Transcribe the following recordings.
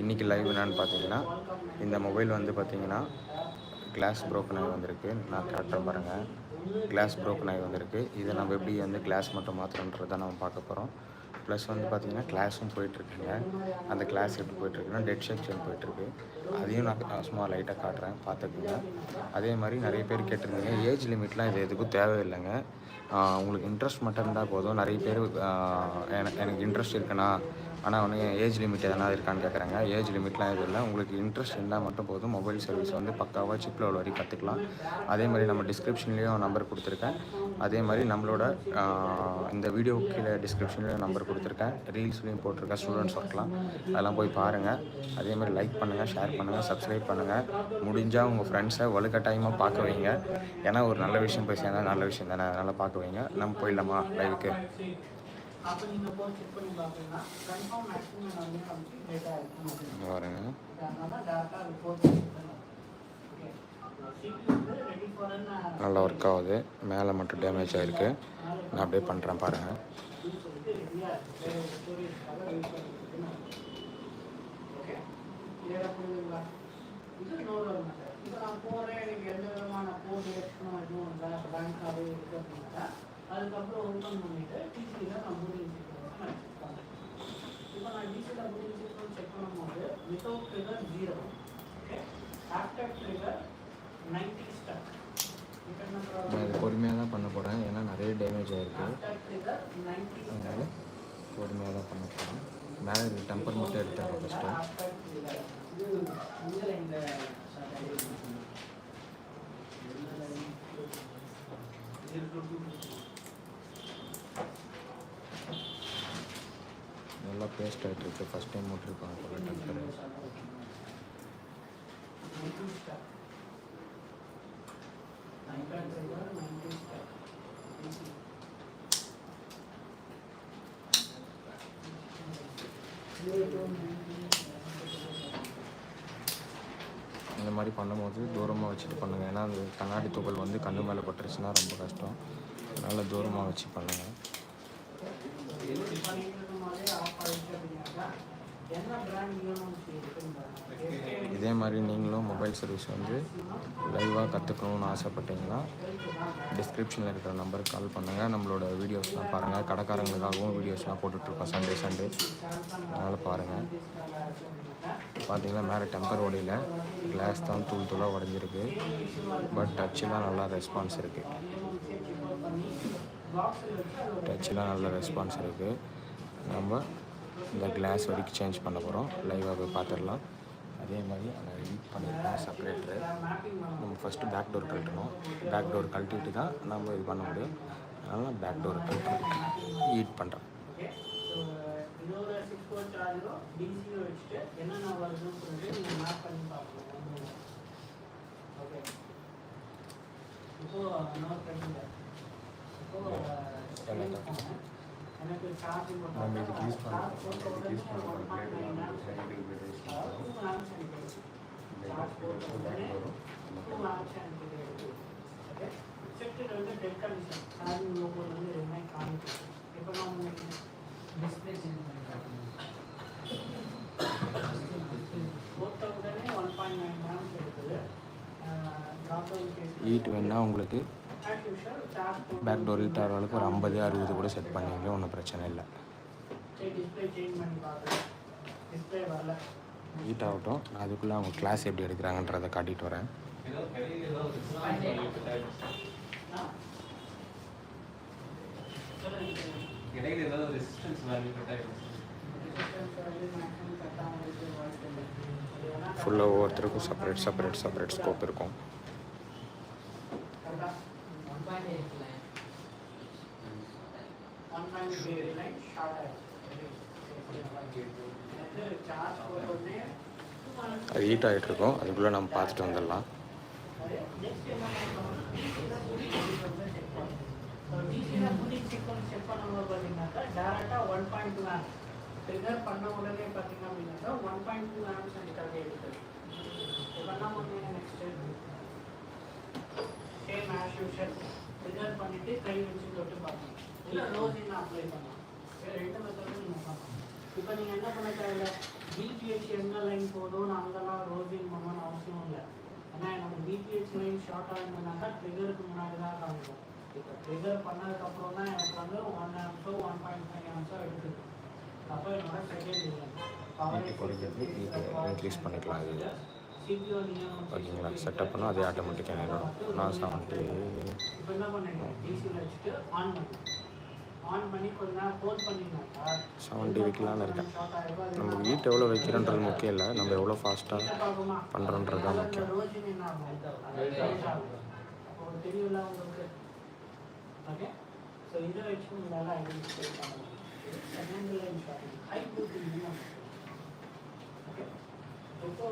இன்றைக்கி லைவ் என்னென்னு பார்த்தீங்கன்னா இந்த மொபைல் வந்து பார்த்தீங்கன்னா கிளாஸ் ப்ரோக்கன் ஆகி வந்திருக்கு. நான் காட்டுறேன் பாருங்கள் கிளாஸ் ப்ரோக்கன் ஆகி வந்திருக்கு. இதை நம்ம எப்படி வந்து கிளாஸ் மட்டும் மாற்றணுன்றதை நம்ம பார்க்க போகிறோம் ப்ளஸ் வந்து பார்த்திங்கன்னா கிளாஸும் போயிட்டுருக்குங்க அந்த கிளாஸ் எப்படி போயிட்டுருக்குன்னா டெட் செக்ஷன் போயிட்டுருக்கு அதையும் நான் சும்மா லைட்டாக காட்டுறேன். பார்த்துக்குங்க. அதே மாதிரி நிறைய பேர் கேட்டிருந்தீங்க ஏஜ் லிமிட்லாம் இது எதுக்கும் தேவையில்லைங்க. உங்களுக்கு இன்ட்ரெஸ்ட் மட்டும் இருந்தால் போதும். நிறைய பேர் எனக்கு எனக்கு இன்ட்ரெஸ்ட் இருக்குண்ணா ஆனால் வந்து ஏஜ் லிமிட் எதனா இருக்கான்னு கேட்குறாங்க ஏஜ் லிமிட்லாம் எதுவும் இல்லை. உங்களுக்கு இன்ட்ரெஸ்ட் இருந்தால் மட்டும் போதும். மொபைல் சர்வீஸ் வந்து பக்காவாக சிப் லெவல் வரைக்கும் கற்றுக்கலாம் அதே மாதிரி நம்ம டிஸ்கிரிப்ஷன்லேயும் நம்பர் கொடுத்துருக்கேன். அதே மாதிரி நம்மளோட இந்த வீடியோ கீழே டிஸ்கிரிப்ஷன்லேயும் நம்பர் கொடுத்துருக்கேன். ரீல்ஸ்லையும் போட்டிருக்கேன். ஸ்டூடெண்ட்ஸ் ஒர்க்லாம் அதெல்லாம் போய் பாருங்கள் அதே மாதிரி லைக் பண்ணுங்கள் ஷேர் பண்ணுங்கள் சப்ஸ்கிரைப் பண்ணுங்கள் முடிஞ்சால் உங்கள் ஃப்ரெண்ட்ஸை வலுக்கட்டாயமாக பார்க்க வைங்க. ஏன்னா ஒரு நல்ல விஷயம் போய் சேர்ந்தா நல்ல விஷயம் தானே. அதனால் பார்க்க வைங்க. நம்ம போயிடலாமா லைவுக்கு அப்போ நீங்கள் போய் செக் பண்ணி பார்த்தீங்கன்னா கன்ஃபார்ம் மேக்ஸிமம் வந்து கம்ப்ளீட் டேட்டா இருக்கும் பாருங்க அதனால டேரெக்டாக ரிப்போர்ட் வந்து நல்லா ஒர்க் ஆகுது மேலே மட்டும் டேமேஜ் ஆகிருக்கு நான் அப்படியே பண்ணுறேன் பாருங்கள் வந்து இது நான் போகிறேன் எனக்கு எந்த விதமான எக்ஸ்பனும் எதுவும் பேங்க் இருக்குது அப்படின்னா அதுக்கப்புறம் ஓப்பன் பண்ணிவிட்டு டிசியில் நான் பூலிங் சீக்வன்ஸ் நான் செக் பண்ணுறேன் இப்போ நான் டிசியில் பூலிங் சீக்வன்ஸ் செக் பண்ணும்போது without trigger zero okay after trigger ninety stuck நான் இது பொறுமையாக தான் பண்ண போகிறேன் ஏன்னா நிறைய டேமேஜ் ஆகிருக்கு அதனால பொறுமையாக தான் பண்ண போகிறேன் மேலே டெம்பர் மட்டும் எடுத்துறேன் ஃபஸ்ட்டு வேஸ்ட் ஆகிட்டுருக்கு ஃபஸ்ட் டைம் விட்டுருப்பாங்க போல டெம்பர் இந்த மாதிரி பண்ணும்போது தூரமாக வச்சுட்டு பண்ணுங்கள் ஏன்னா அந்த கண்ணாடி துகள் வந்து கண்ணு மேலே பட்டுருச்சுன்னா ரொம்ப கஷ்டம். அதனால் தூரமாக வச்சு பண்ணுங்கள் என்ன பிராண்ட் வேணும் இருக்குன்னு இதே மாதிரி நீங்களும் மொபைல் சர்வீஸ் வந்து லைவாக கற்றுக்கணும்னு ஆசைப்பட்டீங்கன்னா டிஸ்கிரிப்ஷனில் இருக்கிற நம்பருக்கு கால் பண்ணுங்கள் நம்மளோட வீடியோஸ்லாம் பாருங்கள் கடைக்காரங்களுக்காகவும் வீடியோஸ்லாம் போட்டுட்ருக்கோம் சண்டே சண்டே அதனால் பாருங்கள் பார்த்தீங்கன்னா மேலே டெம்பர் ஓடையில் கிளாஸ் தான் தூள் தூளாக உடஞ்சிருக்கு. பட் டச்செலாம் நல்லா ரெஸ்பான்ஸ் இருக்குது டச்செலாம் நல்ல ரெஸ்பான்ஸ் இருக்குது நம்ம இந்த கிளாஸ் வரைக்கும் சேஞ்ச் பண்ண போகிறோம் லைவாக போய் பார்த்துடலாம் அதே மாதிரி அதை ஹீட் பண்ணியிருக்கோம் செப்பரேட்டரு நம்ம ஃபஸ்ட்டு பேக் டோர் கழட்டணும். பேக் டோர் கழட்டிட்டு தான் நம்ம இது பண்ண முடியும். அதனால் பேக் டோர் கழட்டி ஹீட் பண்ணுறோம் ஸோ இன்னொரு சிக்ஸ் ஃபோர் சார்ஜரும் டிசியும் வச்சுட்டு என்னென்ன வருதுன்னு சொல்லிட்டு நீங்கள் மேப் பண்ணி பார்க்கணும் ஓகே இப்போ எனக்கு சார்ஜ் நம்ம இதுக்கு யூஸ் பண்ணுறோம் சார்ஜ் போட்ட இதுக்கு யூஸ் பண்ணுறோம் one point nine amps plate two வந்து டெட் கண்டிஷன் சார்ஜிங் லோகோ வந்து ரெண்டுமே காமிக்கும் இப்போ நான் உங்களுக்கு டிஸ்பிளே சேஞ்ச் பண்ணி காட்டுறேன் போட்ட உடனே ஒன் பாயிண்ட் நைன் கிராம்ஸ் எடுக்குது ஈட் வேணால் உங்களுக்கு. பேக் டோர் ஹீட் ஆகிற அளவுக்கு ஒரு ஐம்பது அறுபது கூட செட் பண்ணிங்க ஒன்றும் பிரச்சனை இல்லை. சரி டிஸ்பிளே சேஞ்ச் பண்ணி பார்க்குறேன் டிஸ்பிளே வரல. ஹீட் ஆகட்டும். நான் அதுக்குள்ளே அவங்க கிளாஸ் எப்படி எடுக்கிறாங்கன்றதை காட்டிட்டு வரேன். இடையில ஏதாவது ரெசிஸ்டன்ஸ் வேல்யூ கட் ஆகிடும் ஃபுல்லாக ஒவ்வொருத்தருக்கும் செப்பரேட் செப்பரேட் செப்பரேட் ஸ்கோப் இருக்கும். அது ஹீட் ஆகிட்டு இருக்கும் அதுக்குள்ளே நம்ம பார்த்துட்டு வந்துடலாம் ட்ரிகர் பண்ண உடனே பார்த்தீங்க அப்படின்னாக்கா ஒன் பாயிண்ட் டூ ஆம்ஸ் எனக்கு எடுக்குது இப்போ பண்ணுவீங்க next same as usual trigger பண்ணிட்டு கை வச்சு தொட்டு பார்க்கணும். இல்லை ரோசின் அப்ளை பண்ணலாம். இது ரெண்டு மெத்தடும் நீங்கள் பார்க்கணும். இப்போ நீங்கள் என்ன பண்ண தேவையில்ல பிபிஹெச் எந்த லைன் போதும் அங்கெல்லாம் ரோசிங் பண்ணணும்னு அவசியம் இல்லை. ஏன்னா என்னோட பிபிஹெச் லைன் ஷார்ட் ஆகிருந்தனாக்கா ட்ரிகருக்கு முன்னாடி தான் காமிக்கும். இப்போ ட்ரிகர் பண்ணதுக்கப்புறம் தான் எனக்கு வந்து ஒன் ஆம்ஸோ ஒன் பாயிண்ட் ஃபைவ் ஆம்ஸோ எடுத்துருக்கு அப்போ என்னோட செகண்ட் இன்க்ரீஸ் பண்ணிக்கலாம் நீங்கள் ஓகேங்களா செட்டப் பண்ணால் அதே ஆட்டோமேட்டிக்காக ஆகிடும் நான் செவன்ட்டி இப்போ என்ன பண்ணுங்க டிசியில் வச்சுட்டு ஆன் பண்ணுங்க செவன்ட்டி வைக்கலான்னு இருக்கேன். நம்ம வீட்டு எவ்வளோ வைக்கிறோன்றது முக்கியம் இல்லை. நம்ம எவ்வளோ ஃபாஸ்ட்டாக பண்ணுறோன்றது தான் முக்கியம். தெரியல உங்களுக்கு ஓகே ஸோ இதை வச்சு identify second line shopping high okay இப்போ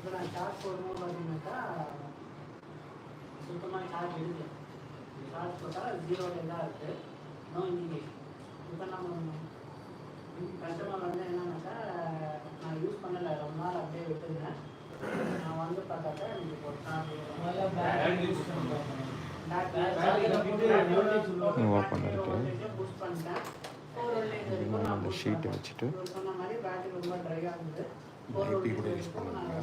இப்போ நான் சார்ஜ் போடணும் பார்த்தீங்கன்னாக்கா சுத்தமாக சார்ஜ் எடுக்கல சார்ஜ் போட்டால் ஜீரோவில் தான் இருக்குது நோ இண்டிகேஷன் இப்போ நம்ம கஸ்டமர் வந்து என்னன்னாக்கா நான் யூஸ் பண்ணலை. ரொம்ப நாள் அப்படியே விட்டுருந்தேன். நான் வந்து பார்த்தாக்கா எனக்கு. நம்ம sheet வச்சுட்டு சொன்ன மாதிரி பேட்டரி ரொம்ப ட்ரையாக இருந்தது AP கூட use பண்ணுவாங்க.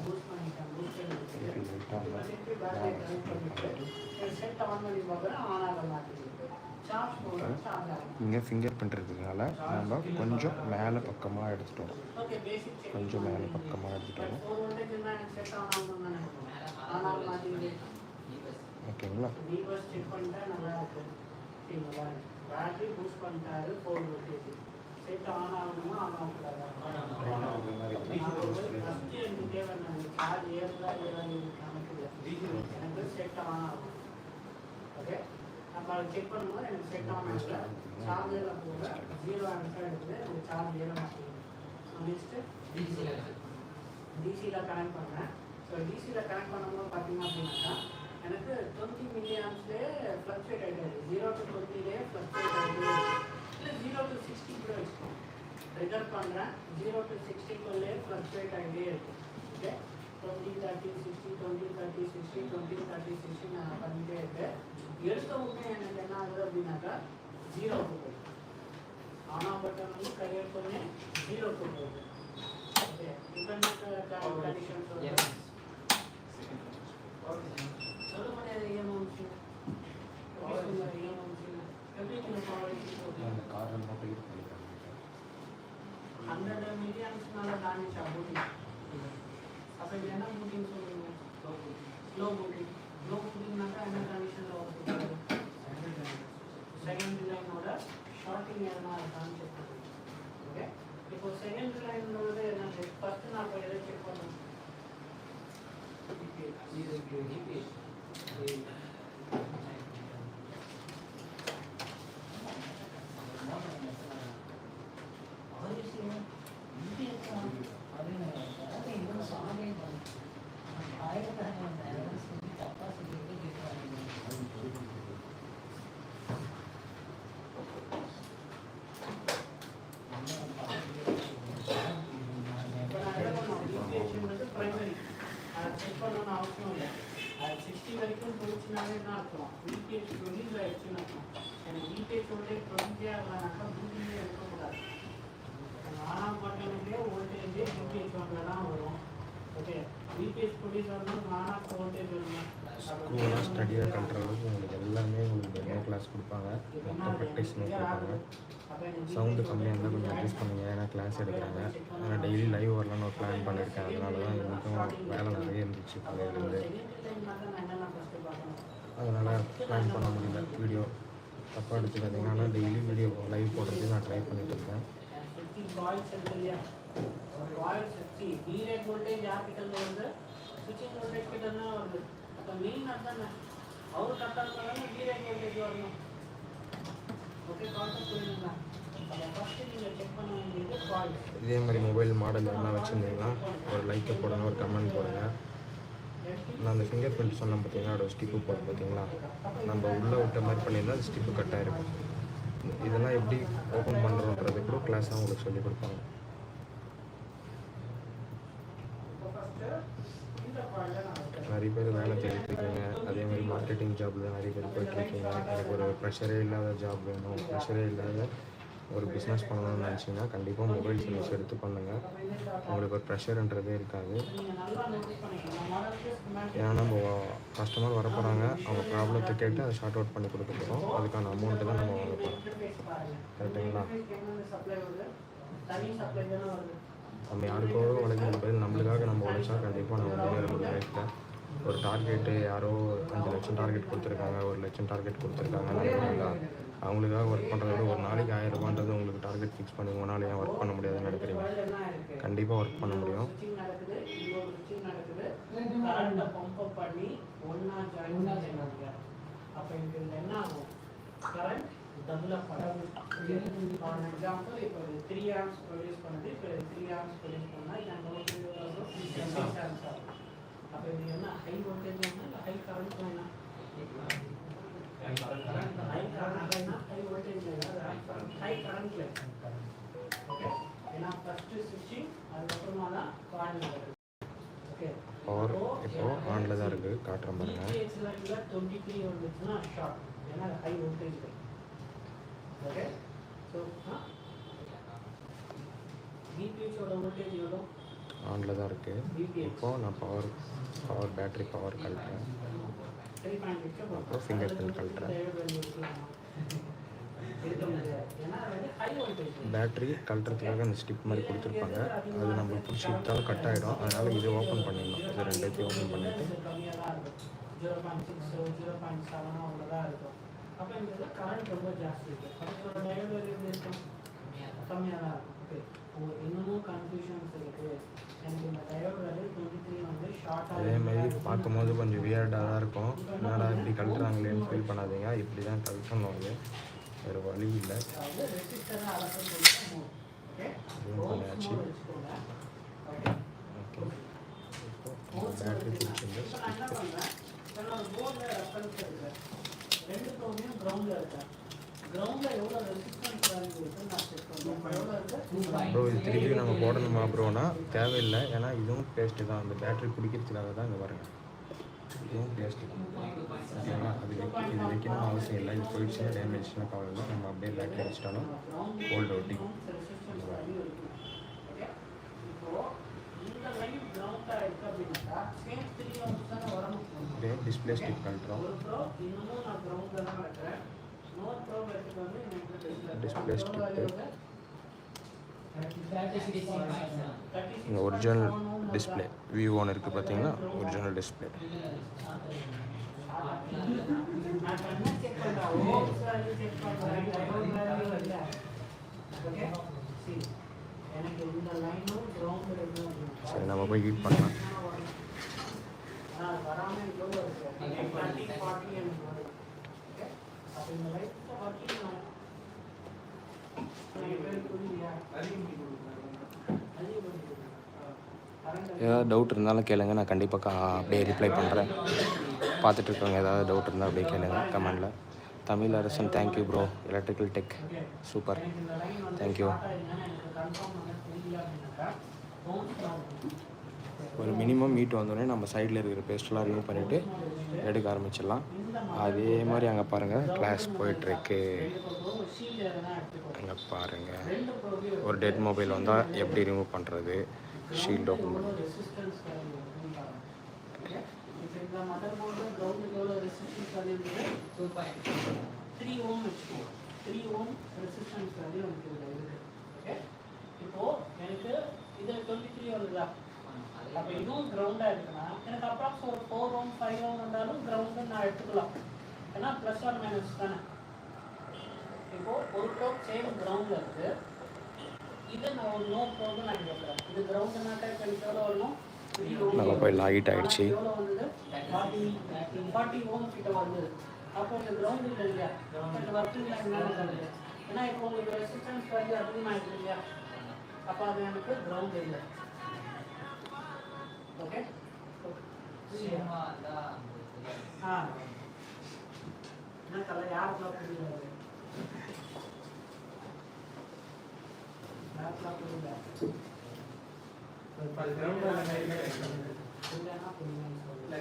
இங்கே ஃபிங்கர் பிரிண்ட் இருக்கிறதுனால நம்ம கொஞ்சம் மேலே பக்கமாக எடுத்துகிட்டு வரோம் கொஞ்சம் மேலே பக்கமாக எடுத்துகிட்டு வரோம் ஓகேங்களா? பேட்டரி பூஸ்ட் பண்ணிட்டாரு வோல்டேஜ் செட் ஆன் ஆகணுமா ஆன் ஆகக்கூடாதா ஃபஸ்ட்டு எனக்கு தேவை நான் சார்ஜ் ஏறுதா ஏறாது கணக்கு எனக்கு செட் ஆன் ஆகும் ஓகே நம்ம அதை செக் பண்ணும்போது எனக்கு செட் ஆன் ஆகல சார்ஜரில் போக ஜீரோ ஆன்சர் எடுத்து எனக்கு சார்ஜ் ஏற மாட்டேங்குது நெக்ஸ்ட்டு டிசியில் டிசியில் கனெக்ட் பண்ணேன் ஸோ டிசியில் கனெக்ட் பண்ணும்போது பார்த்தீங்க அப்படின்னாக்கா எனக்கு டுவெண்ட்டி மில்லியன்ஸ்லேயே ஃப்ளக்சுவேட் ஆகிட்டு இருக்கு ஜீரோ டு டுவெண்ட்டிலே ஃப்ளக்சுவேட் ஆகிட்டு டு சிக்ஸ்டி கூட வச்சுக்கோங்க ட்ரிகர் பண்ணுறேன் ஜீரோ டு சிக்ஸ்டிக்குள்ளே ஃப்ளக்சுவேட் ஆகிட்டே இருக்கு. Okay twenty thirty sixty twenty thirty sixty twenty thirty sixty நான் பண்ணிகிட்டே இருக்கேன் எடுத்த உடனே எனக்கு என்ன ஆகுது அப்படின்னாக்கா ஜீரோக்கு போகுது. ஆனால் பட்டன் வந்து கையெழுத்தோடனே ஜீரோக்கு போகுது. ஓகே என்ன கண்டிஷன் சொல்லுங்கள் சொல்ல முடியாது ஏன் வந்துச்சு. எப்படி சொல்லுங்க ஏன் வந்துச்சு எப்படி நீங்கள் அந்த காரில் மட்டும் யூஸ் பண்ணிக்கலாம் ஹண்ட்ரட் மில்லியன்ஸ்னால டேமேஜ் ஆகும் அப்போ இது என்ன மூட்டிங் சொல்லுங்க ஸ்லோ மூட்டிங் ஸ்லோ மூட்டிங்னாக்கா என்ன கண்டிஷனில் வரும் செகண்ட் லைனோட ஷார்ட்டிங் எதனா இருக்கான்னு செக் பண்ணுங்க ஓகே இப்போ செகண்ட் லைனோட என்ன ஃபர்ஸ்ட் நான் இப்போ எதை செக் பண்ணணும் இப்போ நான் என்ன பண்ணணும் பிபிஹெச்ன்றது பிரைமரி அதை செக் பண்ணணும்னு அவசியம் இல்லை அது சிக்ஸ்டி வரைக்கும் போச்சுனாலே என்ன அர்த்தம் பிபிஹெச் ரிலீஸ் ஆயிடுச்சுன்னு அர்த்தம் எனக்கு பிபிஹெச் வோல்டேஜ் டுவெண்ட்டியே ஆகலாம்னாக்கா பூட்டிங்கே இருக்கக்கூடாது ஆறாம் பட்டனுக்கே வோல்டேஜ் பிபிஹெச் ஒன்றில் தான் வரும் ஓகே பிபிஹெச் ப்ரொடியூஸ் வரணும் நானாக வோல்டேஜ் வரணும் ஸ்க்ரூவெல்லாம் கண்ட்ரோலுக்கு அளவுக்கு உங்களுக்கு எல்லாமே உங்களுக்கு டெமோ கிளாஸ் கொடுப்பாங்க. மொத்த ப்ராக்டிஸ்னு கொடுப்பாங்க. சவுண்டு கம்மியாக இருந்தால் கொஞ்சம் அட்ஜஸ்ட் பண்ணுங்க. ஏன்னா கிளாஸ் எடுக்கிறாங்க. ஆனால் டெய்லி லைவ் வரலான்னு ஒரு பிளான் பண்ணியிருக்கேன் அதனால தான் இன்றைக்கும் வேலை நிறைய இருந்துச்சு காலையிலேருந்து அதனால் பிளான் பண்ண முடியல. வீடியோ தப்பாக எடுத்துக்காதீங்க. ஆனால் டெய்லி வீடியோ லைவ் போடுறது நான் ட்ரை பண்ணிட்டு இருக்கேன். வோல்டேஜ் சுவிட்சிங் வோல்டேஜ் கிட்ட தான் வருது. அப்போ மெயின் அதானே? கான்செப்ட் புரியுதுங்களா அதை ஃபஸ்ட்டு நீங்கள் செக் பண்ண வேண்டியது வாய்ஸ் இதே மாதிரி மொபைல் மாடல் எதனா வச்சுருந்தீங்கன்னா ஒரு லைக்கை போடுங்க ஒரு கமெண்ட் போடுங்க நான் அந்த ஃபிங்கர் பிரிண்ட் சொன்னேன் பார்த்தீங்களா அதோட ஸ்டிப்பு போட்டு பார்த்தீங்களா நம்ம உள்ளே விட்ட மாதிரி பண்ணியிருந்தா அது ஸ்டிப்பு கட் ஆகிருக்கும் இதெல்லாம் எப்படி ஓப்பன் பண்ணுறோன்றது கூட கிளாஸாக உங்களுக்கு சொல்லிக் கொடுப்பாங்க. நிறைய பேர் வேலை தேடிட்டு இருக்கீங்க மார்க்கெட்டிங் ஜாப்பில் நிறைய பேர் போயிட்டுருக்கீங்க. எனக்கு ஒரு ப்ரெஷரே இல்லாத ஜாப் வேணும். ப்ரெஷரே இல்லாத ஒரு பிஸ்னஸ் பண்ணணும்னு நினச்சிங்கன்னா கண்டிப்பாக மொபைல் சர்வீஸ் எடுத்து பண்ணுங்கள் உங்களுக்கு ஒரு ப்ரெஷருன்றதே இருக்காது. ஏன்னா நம்ம கஸ்டமர் வர போகிறாங்க அவங்க ப்ராப்ளத்தை கேட்டு அதை ஷார்ட் அவுட் பண்ணி கொடுக்க போகிறோம் அதுக்கான அமௌண்ட்டு தான் நம்ம வாங்க போகிறோம் கரெக்டுங்களா நம்ம யாருக்கோ உழைக்க முடியாது நம்மளுக்காக நம்ம உழைச்சா கண்டிப்பாக நம்ம முன்னேற முடியும். லைஃப்பில் ஒரு டார்கெட்டு யாரோ அஞ்சு லட்சம் டார்கெட் கொடுத்துருக்காங்க ஒரு லட்சம் டார்கெட் கொடுத்துருக்காங்க நினைக்கிறீங்களா அவங்களுக்காக ஒர்க் பண்ணுறத விட ஒரு நாளைக்கு ஆயிரம் ரூபான்றது உங்களுக்கு டார்கெட் ஃபிக்ஸ் பண்ணி உங்களால் ஏன் ஒர்க் பண்ண முடியாதுன்னு நினைக்கிறீங்க? கண்டிப்பாக ஒர்க் பண்ண முடியும். என்ன ஆகும் கரண்ட் ஃபார் எக்ஸாம்பிள் இப்போ த்ரீ ப்ரொடியூஸ் பண்ணுது இப்போ த்ரீ ப்ரொடியூஸ் பண்ணால் சிக்ஸ் ஆகும் அப்போ இது என்ன ஹை வோல்டேஜ் வேணும் இல்லை ஹை கரண்ட் வேணும் ஹை கரண்ட் வேணும் ஹை வோல்டேஜ் ஹை கரண்ட்ல ஓகே ஏன்னா ஃபர்ஸ்ட் ஸ்விட்சிங் அதுக்கப்புறமா தான் நடக்குது ஓகே பவர் இப்போது ஆனில் தான் இருக்குது காட்டுறேன் பாருங்க பிஹெச்ல இல்லை டுவெண்ட்டி த்ரீ வந்துச்சுன்னா ஷார்ட் ஏன்னா ஹை வோல்டேஜ் ஓகே ஸோ பிபிஹெச்சோட வோல்டேஜ் எவ்வளோ? ஆனில் தான் இருக்குது இப்போது நான் பவர் பவர் பேட்ரி பவர் கழட்டுறேன். அப்புறம் ஃபிங்கர் பிரிண்ட் கழட்டுறேன். பேட்ரி கழட்டுறதுக்காக அந்த ஸ்டிப் மாதிரி கொடுத்துருப்பாங்க. அது நம்ம பிடிச்சிட்டாலும் கட் ஆகிடும் அதனால் இது ஓப்பன் பண்ணிடணும். இது ரெண்டுத்தையும் ஓப்பன் பண்ணிவிட்டு கம்மியாக தான் இருக்கும் இன்னமும் கன்ஃபியூஷன்ஸ் இருக்குது எனக்கு இந்த டயோடு டுவெண்ட்டி த்ரீ வந்து ஷார்ட்டாக அதே மாதிரி பார்க்கும்போது கொஞ்சம் வியர்டாக தான் இருக்கும். என்னடா இப்படி கழட்டுறாங்களேன்னு ஃபீல் பண்ணாதீங்க. இப்படி தான் கழட்டணும் அது. வேறு வழி இல்லை. இதுவும் பண்ணியாச்சு ஓகே. பேட்டரி பிடிச்சிருந்து இப்போ நான் என்ன பண்ணுறேன் என்னோட போர்டில் ரெஃபரன்ஸ் இருக்கு ரெண்டு ப்ரோமையும் கிரவுண்டில் இருக்கேன். ப்ரோ இது திருப்பி நம்ம போடணுமா ப்ரோனா தேவையில்லை. ஏன்னா இதுவும் பேஸ்ட்டு தான். அந்த பேட்டரி பிடிக்கிறதுக்காக தான் இங்கே பாருங்க இதுவும் பேஸ்ட்டு தான். ஓகேங்களா அது வைக்க இது வைக்கணும் அவசியம் இல்லை. இது போயிடுச்சுன்னா டேமேஜ்னா கவலை இல்லை. நம்ம அப்படியே பேட்டரி வச்சிட்டாலும் ஓல்டு அப்படியே டிஸ்பிளே ஸ்டிக் கழட்டுறோம் டிஸ்பிளே ப்ரோ இங்கே ஒரிஜினல் டிஸ்பிளே வியூ ஒன் இருக்குது பார்த்தீங்கன்னா ஒரிஜினல் டிஸ்பிளே சரி நம்ம போய் ஹீட் பண்ணலாம். ஏதாவது டவுட் இருந்தாலும் கேளுங்க. நான் கண்டிப்பாக அப்படியே ரிப்ளை பண்ணுறேன் பார்த்துட்டு இருக்கவங்க ஏதாவது டவுட் இருந்தால் அப்படியே கேளுங்க கமெண்டில் Tamil Arasan thank you bro electrical tech super இந்த லைன் தேங்க்யூ ஒரு மினிமம் மீட் வந்தோடனே நம்ம சைடில் இருக்கிற பேஸ்ட்லாம் ரிமூவ் பண்ணிவிட்டு எடுக்க ஆரம்பிச்சிடலாம். அதே மாதிரி அங்கே பாருங்கள் கிளாஸ் போயிட்டுருக்கு. அங்கே பாருங்கள் ஒரு டெட் மொபைல் வந்தால் எப்படி ரிமூவ் பண்ணுறது ஷீல்ட் ஓப்பன் இப்போ three ohm three ohm resistance எனக்கு இதில் இருக்குது ஓகே எனக்கு டுவெண்ட்டி த்ரீ வருதா அப்போ இதுவும் கிரவுண்டாக இருக்குன்னா எனக்கு அப்ராக்ஸ் ஒரு ஃபோர் ஓம் ஃபைவ் ஓம் வந்தாலும் கிரவுண்டு நான் எடுத்துக்கலாம். ஏன்னா ப்ளஸ் ஒன் மைனஸ் தானே. இப்போ ஒரு ப்ரோப் சேம் கிரவுண்டில் இருக்குது இது நான் ஒரு நோ ப்ரோப் நான் கேட்குறேன் இது கிரவுண்டுனாக்கா இப்போ எனக்கு எவ்வளோ வரணும்? நம்ம போய் லாகிட் ஆகிடுச்சு ஃபார்ட்டி ஓம் கிட்ட வந்தது. அப்போ இந்த கிரவுண்ட் இல்லை இல்லையா? இந்த ஒர்க்கிங் லைன் மேலே ஏன்னா இப்போ உங்களுக்கு ரெசிஸ்டன்ஸ் வேல்யூ அதிகமாகிடுது இல்லையா? அப்போ அது எனக்கு கிரவுண்ட் இல்லை. ஓகே ஆ என்ன கலை யாருக்குலாம் புரியல யாருக்குலாம் புரியல இல்லைன்னா புரியலன்னு சொல்லுங்க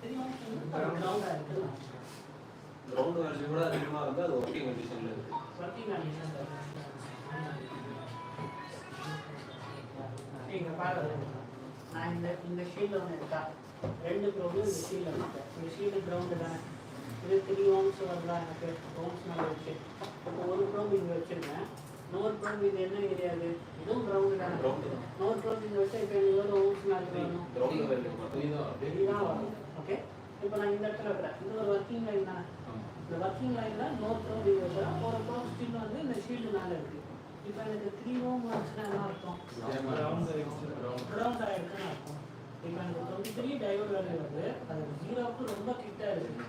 தெரியும் கிரவுண்டாக இருக்கலாம் கிரவுண்ட் வேல்யூ கூட அதிகமாக இருந்தால் அது ஒர்க்கிங் கண்டிஷனில் இருக்குது ஒர்க்கிங் கண்டிஷன் இங்க பாருங்க. நான் இந்த இந்த ஷீல்டு ஒன்று இருக்கா? ரெண்டு ப்ரோவும் இந்த ஷீல்டு இருக்கேன் இந்த ஷீல்டு கிரவுண்டு தானே. இது த்ரீ ஓம்ஸ் வரலாம் எனக்கு? ஓம்ஸ் மேலே வச்சு. இப்போ ஒரு ப்ரோப் இங்கே வச்சிருக்கேன். இன்னொரு ப்ரோப் இது என்ன ஏரியா இது இதுவும் கிரவுண்டு தானே. இன்னொரு ப்ரோப் இங்கே வச்சா இப்போ எனக்கு எவ்வளோ ஓம்ஸ் மேலே வேணும் வரும். ஓகே இப்போ நான் இந்த இடத்துல இருக்கிறேன் இது ஒரு ஒர்க்கிங் லைன் தானே. இந்த ஒர்க்கிங் லைனில் நோட் ப்ரோப் இது வைக்கிறேன் ஒரு ப்ரோப் ஸ்டில் வந்து இந்த ஷீல்டு மேலே இருக்குது இப்போ எனக்கு த்ரீ ஓம் வந்துச்சுன்னா என்ன அர்த்தம் கிரவுண்ட் ஆயிருக்குன்னு அர்த்தம். இப்போ எனக்கு டுவெண்ட்டி த்ரீ டைவர் வேல்யூ வந்து அது ஜீரோவுக்கு ரொம்ப கிட்ட இருக்கு.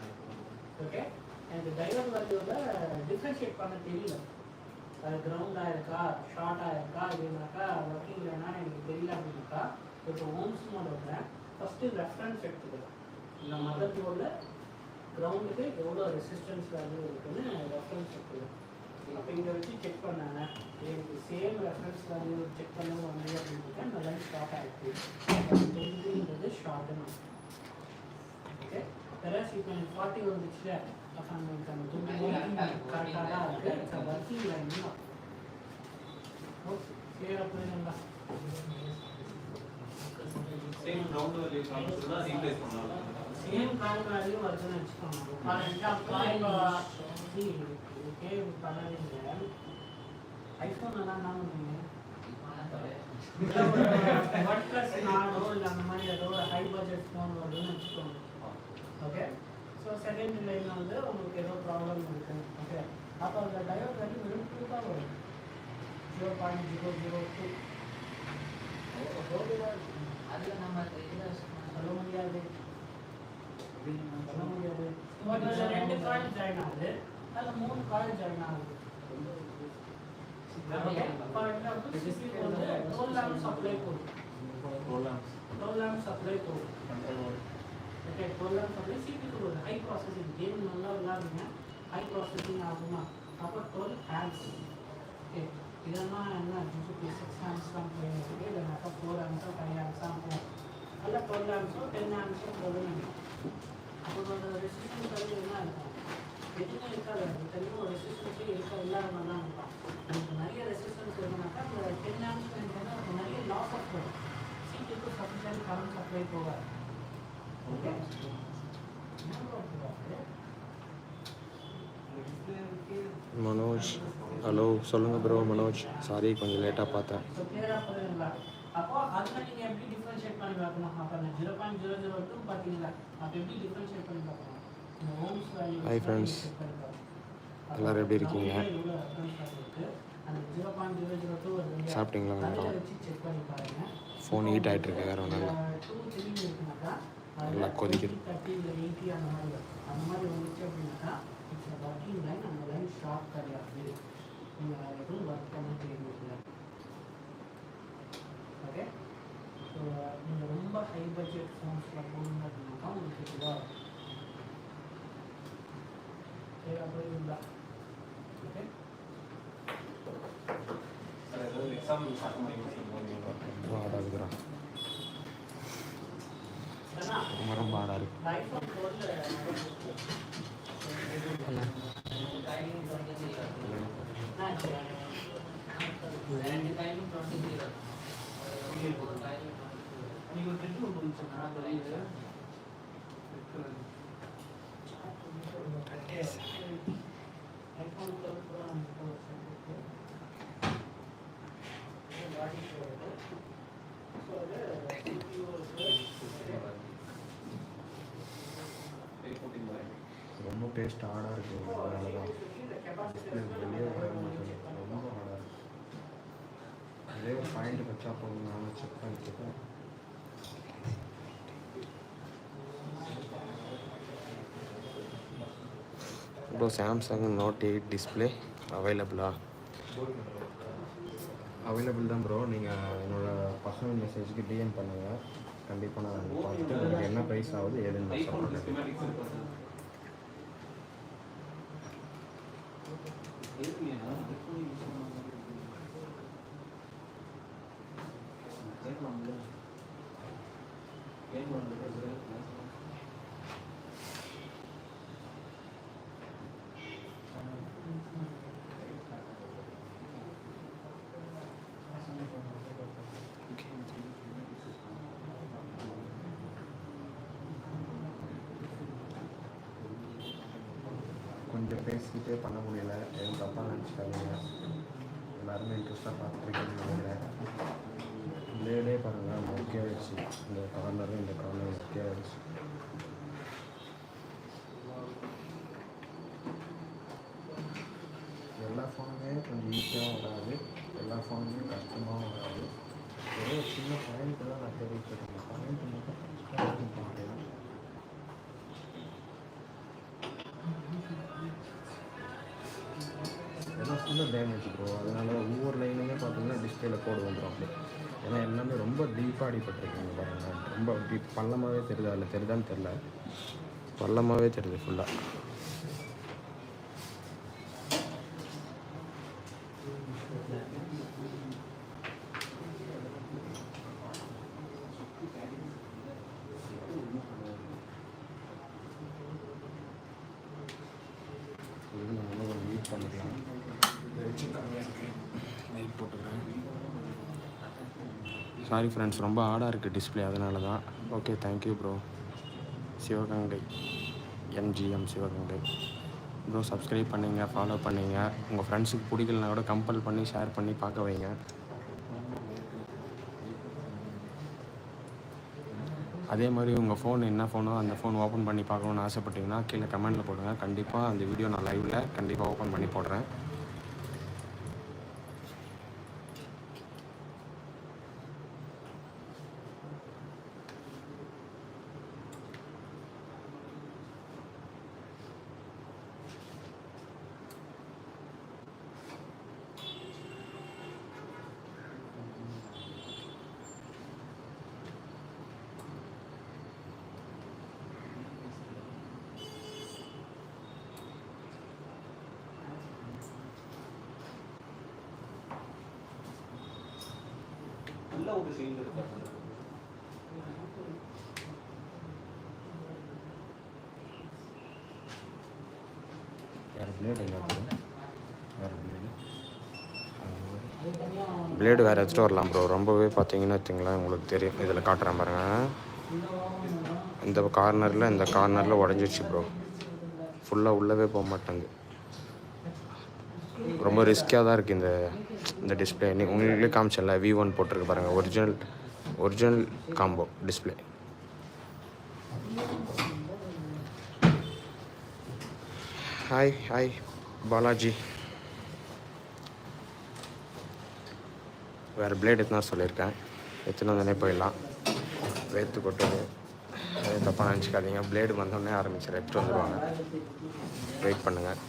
ஓகே எனக்கு டைவர் வேல்யூவில் டிஃப்ரென்ஷியேட் பண்ண தெரியல. அது கிரவுண்டாக இருக்கா? ஷார்ட்டாக இருக்கா? இல்லைனாக்கா ஒர்க்கிங் இல்லைன்னா எனக்கு தெரியல அப்படின்னாக்கா இப்போ ஓம்ஸ் மோட் வைக்கிறேன் ஃபஸ்ட்டு ரெஃபரன்ஸ் எடுத்துக்கிறேன் இந்த மதர் போர்டில் கிரவுண்டுக்கு எவ்வளோ ரெசிஸ்டன்ஸ் வேல்யூ இருக்குன்னு ரெஃபரன்ஸ் எடுத்துக்கிறேன் அப்போ இங்கே வச்சு செக் பண்ணாங்க. எனக்கு சேம் ரெஃபரன்ஸ் வேல்யூ செக் பண்ண வந்து அப்படின்னு அந்த லைன் ஸ்டார்ட் ஆகிடுச்சு டுவெண்ட்டின்றது ஷார்ட்னு ஓகே பெராஸ் இப்போ எனக்கு ஃபார்ட்டி வந்துச்சுல? அப்போ அந்த டுவெண்ட்டி கரெக்டாக தான் இருக்குது ஒர்க்கிங் லைன் ஓகே கிளியராக புரியுதுங்களா? சேம் கிரவுண்ட் வேல்யூ காமிச்சதுன்னா ரீப்ளேஸ் பண்ணலாம் சேம் கவுண்ட் வேல்யூ வருதுன்னு வச்சுக்கோங்க. ஃபார் எக்ஸாம்பிள் ஓகே பண்ணாதீங்க ஐஃபோன் எல்லாம் என்ன பண்ணுறீங்க ஒன் ப்ளஸ் நாலோ இல்லை அந்த மாதிரி ஏதோ ஹை பட்ஜெட் ஃபோன் வருதுன்னு வச்சுக்கோங்க ஓகே ஸோ செகண்ட் லைனில் வந்து உங்களுக்கு ஏதோ ப்ராப்ளம் இருக்கு ஓகே அப்போ அந்த டயோட் வேல்யூ வெறும் டூ தான் வரும் zero point zero zero two சொல்ல முடியாது சொல்ல முடியாது ரெண்டு ஜாயின் ஆகுது அதில் மூணு காயில் ஜாயின் ஆகுது சப்ளை டுவெல் ஆம்ஸ் சப்ளை போகுது ஓகே ஆம்ஸ் சப்ளை சிபிக்கு போகுது ஹை ப்ராசஸிங் கேம் நல்லா விளாடுங்க ஹை ப்ராசஸிங் ஆகுமா அப்போ டுவெல் ஆம்ஸ் ஓகே இதெல்லாம் என்ன ஜிபி சிக்ஸ் ஆம்ஸ் தான் போயிருக்கு இல்லைனாக்கா ஃபோர் ஆம்ஸோ ஃபைவ் ஆம்ஸ் தான் போகும் அல்ல டுவெல் ஆம்ஸோ டென் ஆம்ஸோ போகணும் அப்போ ரெசிஸ்டன்ஸ் என்ன இருக்கும் எதுவுமே இருக்காது தெரியும் ஒரு ரெசிஸ்டன்ஸே இருக்க இல்லாத மாதிரி தான் இருப்பான் நமக்கு நிறைய ரெசிஸ்டன்ஸ் இருக்குனாக்கா அந்த டென் வந்து நமக்கு நிறைய லாஸ் ஆஃப் போகும் சீட்டுக்கு சஃபிஷியன்ட் கரண்ட் சப்ளை போகாது ஓகே மனோஜ் ஹலோ சொல்லுங்கள் ப்ரோ மனோஜ். சாரி கொஞ்சம் லேட்டாக பார்த்தேன். அப்போ அதில் நீங்கள் எப்படி டிஃப்ரென்ஷியேட் பண்ணி பார்க்கணும்? அப்போ அந்த zero point zero zero two பார்த்தீங்களா அப்போ எப்படி டிஃப்ரென்ஷியேட் பண்ணி பார்க்கணும்? ஹாய் ஃப்ரெண்ட்ஸ் எல்லோரும் எப்படி இருக்கீங்க? சாப்பிட்டீங்களா மேடம் ஃபோன் ஹீட் ஆகிட்டு வேறு ஒன்றும் நல்லா கொதிக்குது. அந்த மாதிரி வந்துச்சு அப்படின்னாக்கா இட்ஸ் ஒர்க்கிங் லைன் அந்த லைன் கிடையாது நீங்கள் வேறு எதுவும் ஒர்க் பண்ண தேவையில்லை ஓகே ஸோ நீங்கள் ரொம்ப ஹை பட்ஜெட் ஃபோன்ஸில் போகணும் அப்படின்னாக்கா உங்களுக்கு இதுவாக புரியுதுங்களா ஓகே சார் ஏதாவது எக்ஸாம்பிள் ஸ்டார்ட் பண்ணி ரொம்ப ரொம்ப இருக்கு டுவெல் நீங்கள் ஒரு trip முடிச்சுன்னா iPhone twelve bro body shot so அது டேஸ்ட் ஆடாக இருக்குது அதனால தான். வெளியே வர மாட்டேங்குது ரொம்ப ஆடாக இருக்கு. அதே ஒரு பாயிண்ட் வச்சா போதும். நானும் செக் பண்ணிக்கிறேன். Bro Samsung note eight display அவைலபிளா அவைலபிள் தான் ப்ரோ நீங்கள் என்னோடய பர்சனல் மெசேஜ்க்கு டிஎம் பண்ணுங்கள் கண்டிப்பாக நான் பார்த்துட்டு உங்களுக்கு என்ன ப்ரைஸ் ஆகுது ஏதுன்னு நான் சொல்கிறேன் ஸ்கீமேட்டிக்ஸ் இருக்கும் எதுக்குங்கண்ணா ஐஃபோன் யூஸ் பண்ணாமல் கேட்கலாம்ல கேம் பண்ணுறது பேசிக்கிட்டே பண்ண முடியல. எதுவும் தப்பாக நினச்சிக்காதீங்க. எல்லாருமே இன்ட்ரெஸ்ட்டாக பார்த்துருக்கீங்கன்னு நினைக்கிறேன். பிளேடே பாருங்கள் மொக்கே ஆயிடுச்சு. இந்த கார்னரும் இந்த கார்னர் மொக்கே ஆயிடுச்சு. எல்லா ஃபோனுமே கொஞ்சம் ஈஸியாகவும் வராது. எல்லா ஃபோனுமே கஷ்டமாகவும் வராது. ஒரே சின்ன பாயிண்ட் தான் நான் தெரிவிச்சிருக்கேன் பாயிண்ட் மட்டும் கரெக்டாக இருக்கும் ரொம்ப டேமேஜ் ப்ரோ அதனால் ஒவ்வொரு லைனுமே பார்த்தீங்கன்னா டிஸ்பிளேல கோடு வந்துடும் அப்படி. ஏன்னா எல்லாமே ரொம்ப டீப்பாக அடிபட்டிருக்குங்க பாருங்க. ரொம்ப டீப் பள்ளமாகவே தெரியுது? அதில் தெரியுதான்னு தெரில பள்ளமாகவே தெரியுது ஃபுல்லாக இது நான் இன்னும் கொஞ்சம் யூஸ் பண்ணிக்கலாம் லைட் போட்டுக்கிறேன் சாரி ஃப்ரெண்ட்ஸ் ரொம்ப ஆடாக இருக்குது டிஸ்பிளே அதனால தான் okay thank you bro Sivaganga. MGM Sivaganga. Bro subscribe பண்ணுங்க ஃபாலோ பண்ணுங்க. உங்கள் ஃப்ரெண்ட்ஸுக்கு பிடிக்கலனா கூட கம்பல் பண்ணி ஷேர் பண்ணி பார்க்க வைங்க. அதே மாதிரி உங்கள் ஃபோன் என்ன ஃபோனோ அந்த ஃபோன் ஓப்பன் பண்ணி பார்க்கணுன்னு ஆசைப்பட்டீங்கன்னா கீழே கமெண்ட்டில் போடுங்க. கண்டிப்பாக அந்த வீடியோ நான் லைவில் கண்டிப்பாக ஓப்பன் பண்ணி போடுறேன். நல்ல ஒரு சீன் இருக்காங்க வேறு பிளேடு வேறு பிளேடு பிளேடு வேறு எடுத்துகிட்டு வரலாம் ப்ரோ ரொம்பவே பார்த்தீங்கன்னா வச்சுங்களேன் உங்களுக்கு தெரியும். இதில் காட்டுறேன் பாருங்க. இந்த கார்னரில் இந்த கார்னரில் உடஞ்சிருச்சு ப்ரோ ஃபுல்லாக உள்ளவே போக மாட்டேங்குது. ரொம்ப ரிஸ்கியாக தான் இருக்குது இந்த இந்த டிஸ்பிளே நீ உங்களுக்கே காமிச்சல வி ஒன் போட்டிருக்கு பாருங்கள் original original combo display hi hi Balaji வேறு பிளேட் எத்தனை சொல்லியிருக்கேன். எத்தனை வந்தோடனே போயிடலாம். வேர்த்து கொட்டுது எதுவும் தப்பாக நினச்சிக்காதீங்க. பிளேடு வந்தோடனே ஆரம்பிச்சிடும் எடுத்துகிட்டு வந்துடுவாங்க வெயிட் பண்ணுங்கள்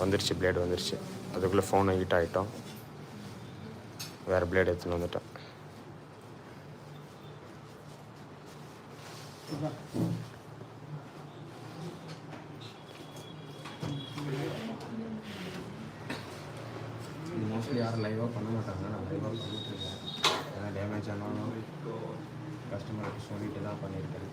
வந்துருச்சு பிளேடு வந்துருச்சு. அதுக்குள்ளே ஃபோனை ஹீட் ஆகிட்டோம் வேறு பிளேடு எடுத்துன்னு வந்துட்டேன் இது மோஸ்ட்லி யாரும் லைவாக பண்ண மாட்டாங்க. நான் லைவாக பண்ணிட்டுருக்கேன் ஏன்னா டேமேஜ் ஆனாலும் கஸ்டமருக்கு சொல்லிட்டு தான் பண்ணியிருக்கேன்.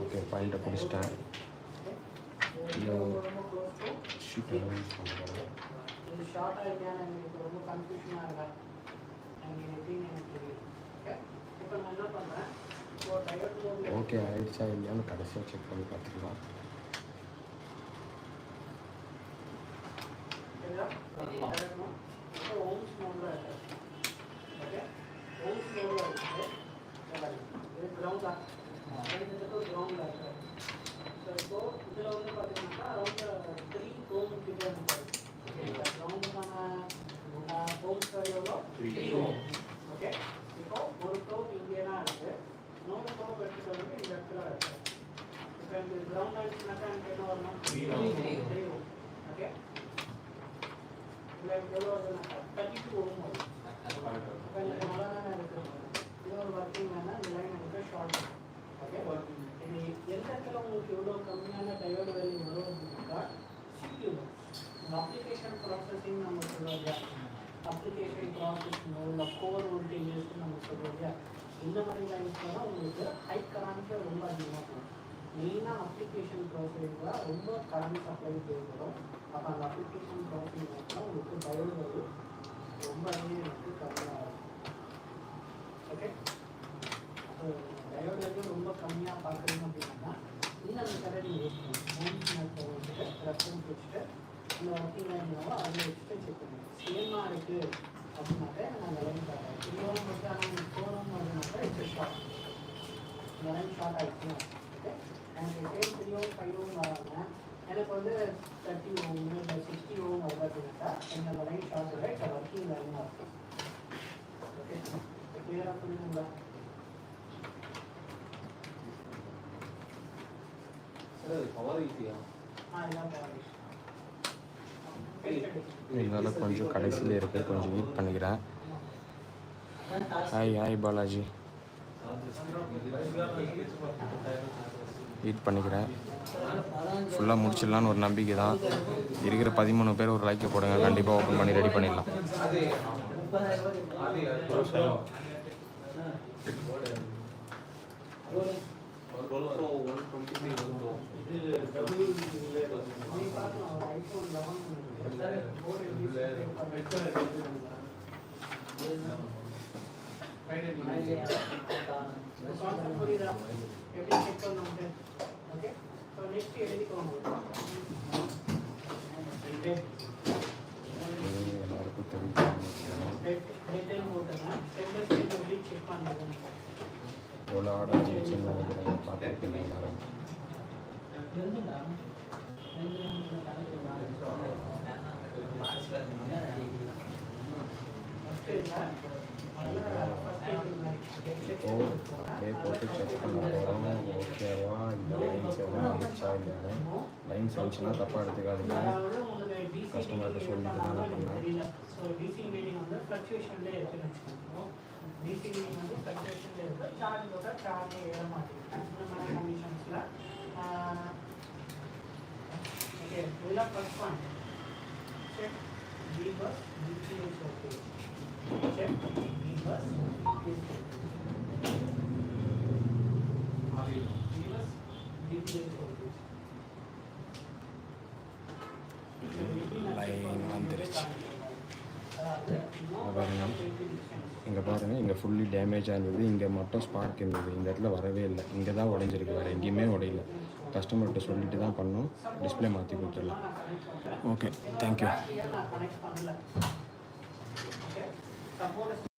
ஓகே பாயிண்ட்டை பிடிச்சிட்டேன் இந்த ஷீட் எல்லாம் யூஸ் பண்ணுறேன் இது ஷார்ட் ஆகிட்டான்னு எனக்கு ரொம்ப கன்ஃபியூஷனாக இருக்கா எனக்கு எப்படின்னு எனக்கு தெரியும் ஓகே இப்போ நான் என்ன பண்ணுறேன் இப்போ டயர் ஓகே ஆயிடுச்சா இல்லையான்னு கடைசியாக செக் பண்ணி பார்த்துக்கலாம். இருக்கணும் இப்போ ஓம்ஸ் மோடில் இருக்கு ஓகே ஓம்ஸ் மோடில் இருக்குது இது கிரவுண்டா ரெண்டுத்துக்கும் கிரவுண்டில் இருக்கு ஸோ இப்போ இதில் வந்து பார்த்தீங்கன்னாக்கா அரௌண்ட் த்ரீ ஓம் கிட்ட இருக்கு கிரவுண்டுக்கான ஓம்ஸ் எவ்வளோ த்ரீ ஓம் ஓகே இப்போ ஒரு டோப் இங்கே தான் இருக்கு இன்னொரு டோப் எடுத்துட்டு வந்து இந்த இடத்துல இருக்கு இப்போ இந்த கிரவுண்ட் ஆயிடுச்சுனாக்கா எனக்கு என்ன வரணும் three ohm three ohm okay உள்ள கோர் வோல்டேஜஸ் நம்ம சொல்லுவோம் இல்லையா இந்த மாதிரி லைன்ஸ்ல தான் உங்களுக்கு ஹை கரண்ட் ரொம்ப அதிகமாக இருக்கும் மெயினாக அப்ளிகேஷன் ப்ராசஸிங்கில் ரொம்ப கரண்ட் சப்ளை தேவைப்படும் அப்போ அந்த அப்ளிகேஷன் ப்ராசஸிங் உங்களுக்கு டயோடு வந்து ரொம்பவே எனக்கு கம்மியாக இருக்கும் ஓகே ஸோ டயோடு வந்து ரொம்ப கம்மியாக பார்க்குறீங்க அப்படின்னா இந்த அந்த கடை நீங்கள் யூஸ் பண்ணணும் மேட்சை அப்படின்னு வச்சுட்டு இந்த ஒர்க்கிங் லைன் அதை வச்சுட்டு செக் பண்ணுங்க சேமாக இருக்குது அப்படின்னாக்கா நான் அந்த லைன் தரேன் திரும்பவும் வந்து ஆனால் ஃபோனும் அப்படின்னாக்கா இட்ஸ் ஷார்ட் இந்த லைன் ஷார்ட் ஆகிடுச்சு எனக்கு same three ohm five ohm வராங்க எனக்கு வந்து தேர்ட்டி ஓம் இல்லை சிக்ஸ்டி ஓம் வருது அப்படின்னாக்கா எனக்கு அந்த லைன் ஷார்ட் இல்லை இப்போ ஒர்க்கிங் லைனாக இருக்கும் ஓகே கிளியராக புரியுதுங்களா சார் அது பவர் ஈஸியா இதனால் கொஞ்சம் கடைசியில் இருக்க கொஞ்சம் வெயிட் பண்ணிக்கிறேன். Hi hi Balaji. வெயிட் பண்ணிக்கிறேன். ஃபுல்லாக முடிச்சிடலான்னு ஒரு நம்பிக்கை தான். இருக்கிற பதிமூணு பேர் ஒரு லைக்கை போடுங்க. கண்டிப்பாக ஓப்பன் பண்ணி ரெடி பண்ணிடலாம். ஒன் எப்படி செக் பண்ண ஓகே ஸோ நெக்ஸ்ட் எழுதிக்கோங்க எல்லாருக்கும் தெரியும் டேட்டையும் போட்டுங்க ஸ்டெப் பை ஸ்டெப் செக் பண்ணுறது எவ்வளோ ஆர்டர் வச்சுன்னு நினைக்கிறேன் பார்த்துருக்கீங்க எல்லாரும் போட்டு செக் பண்ண போகிறோம் ஓகேவா இந்த லைன்ஸ் எல்லாம் ஆயிடுச்சா இல்லையா லைன்ஸ் ஆயிடுச்சுன்னா தப்பாக எடுத்துக்காதீங்க கஸ்டமர்கிட்ட சொல்லிட்டு பண்ணேன் டிசி மீட்டிங் வந்து லைன் வந்துருச்சு பாருங்க இங்கே பாருங்கள் இங்கே ஃபுல்லி டேமேஜாக இருந்தது. இங்கே மட்டும் ஸ்பார்க் இருந்தது. இந்த இடத்துல வரவே இல்லை. இங்கே தான் உடஞ்சிருக்கு வேறு எங்கேயுமே உடையல. கஸ்டமர்கிட்ட சொல்லிட்டு தான் பண்ணோம். டிஸ்ப்ளே மாற்றி கொடுத்துடலாம். ஓகே தேங்க்யூ நான்